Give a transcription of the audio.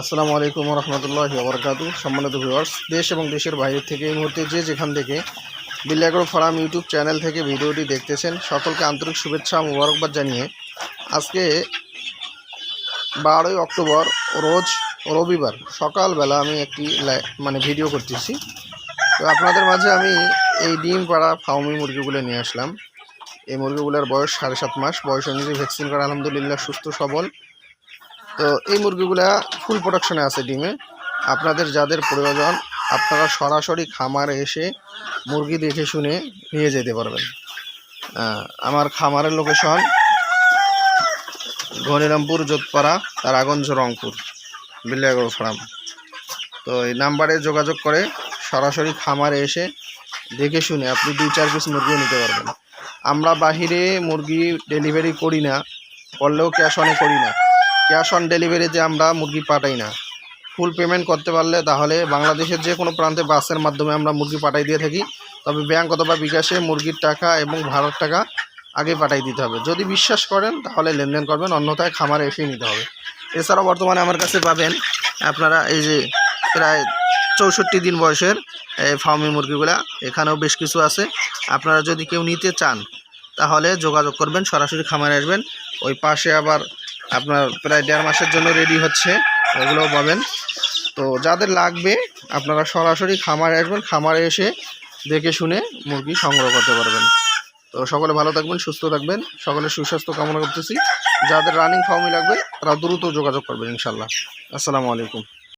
আসসালামু আলাইকুম রহমতুল্লাহ বরকাতু সম্মানিত ভিউয়ার্স দেশ এবং দেশের বাইরে থেকে এই মুহূর্তে যে যেখান থেকে বিল্লাগড় ফার্ম ইউটিউব চ্যানেল থেকে ভিডিওটি দেখতেছেন, সকলকে আন্তরিক শুভেচ্ছা, মোবারকবাদ জানিয়ে আজকে বারোই অক্টোবর রোজ রবিবার সকালবেলা আমি একটি মানে ভিডিও করতেছি। তো আপনাদের মাঝে আমি এই ডিম পাড়া ফাউমি মুরগিগুলো নিয়ে আসলাম। এই মুরগিগুলোর বয়স সাড়ে সাত মাস, বয়স অনুযায়ী ভ্যাকসিন করা আলহামদুলিল্লাহ সুস্থ, সবল। তো এই মুরগিগুলা ফুল প্রোডাকশনে আছে ডিমে। আপনাদের যাদের প্রয়োজন, আপনারা সরাসরি খামারে এসে মুরগি দেখে শুনে নিয়ে যেতে পারবেন। আমার খামারের লোকেশন ঘনিরামপুর যোধপাড়া তারাগঞ্জ, রংপুর বিল্লাগড় ফার্ম। তো এই নাম্বারে যোগাযোগ করে সরাসরি খামারে এসে দেখে শুনে আপনি দুই, চার পিস মুরগিও নিতে পারবেন। আমরা বাহিরে মুরগি ডেলিভারি করি না করলেও ক্যাশ অনে করি না। ক্যাশ অন ডেলিভারিতে আমরা মুরগি পাঠাই না। ফুল পেমেন্ট করতে পারলে তাহলে বাংলাদেশের যে কোনো প্রান্তে বাসের মাধ্যমে আমরা মুরগি পাঠাই দিয়ে থাকি। তবে ব্যাংক অথবা বিকাশে মুরগির টাকা এবং ভাড়ার টাকা আগে পাঠাই দিতে হবে। যদি বিশ্বাস করেন, তাহলে লেনদেন করবেন, অন্যথায় খামারে এসেই নিতে হবে। এছাড়াও বর্তমানে আমার কাছে পাবেন আপনারা এই যে প্রায় চৌষট্টি দিন বয়সের এই ফার্মি মুরগিগুলা। এখানেও বেশ কিছু আছে। আপনারা যদি কেউ নিতে চান, তাহলে যোগাযোগ করবেন, সরাসরি খামারে আসবেন। ওই পাশে আবার আপনার প্রায় দেড় মাসের জন্য রেডি হচ্ছে ওগুলোও পাবেন। তো যাদের লাগবে, আপনারা সরাসরি খামারে আসবেন, খামারে এসে দেখে শুনে মুরগি সংগ্রহ করতে পারবেন। তো সকলে ভালো থাকবেন, সুস্থ থাকবেন, সকলে সুস্বাস্থ্য কামনা করতেছি। যাদের রানিং ফর্মই লাগবে, তারা দ্রুত যোগাযোগ করবেন ইনশাল্লাহ আসসালামু আলাইকুম।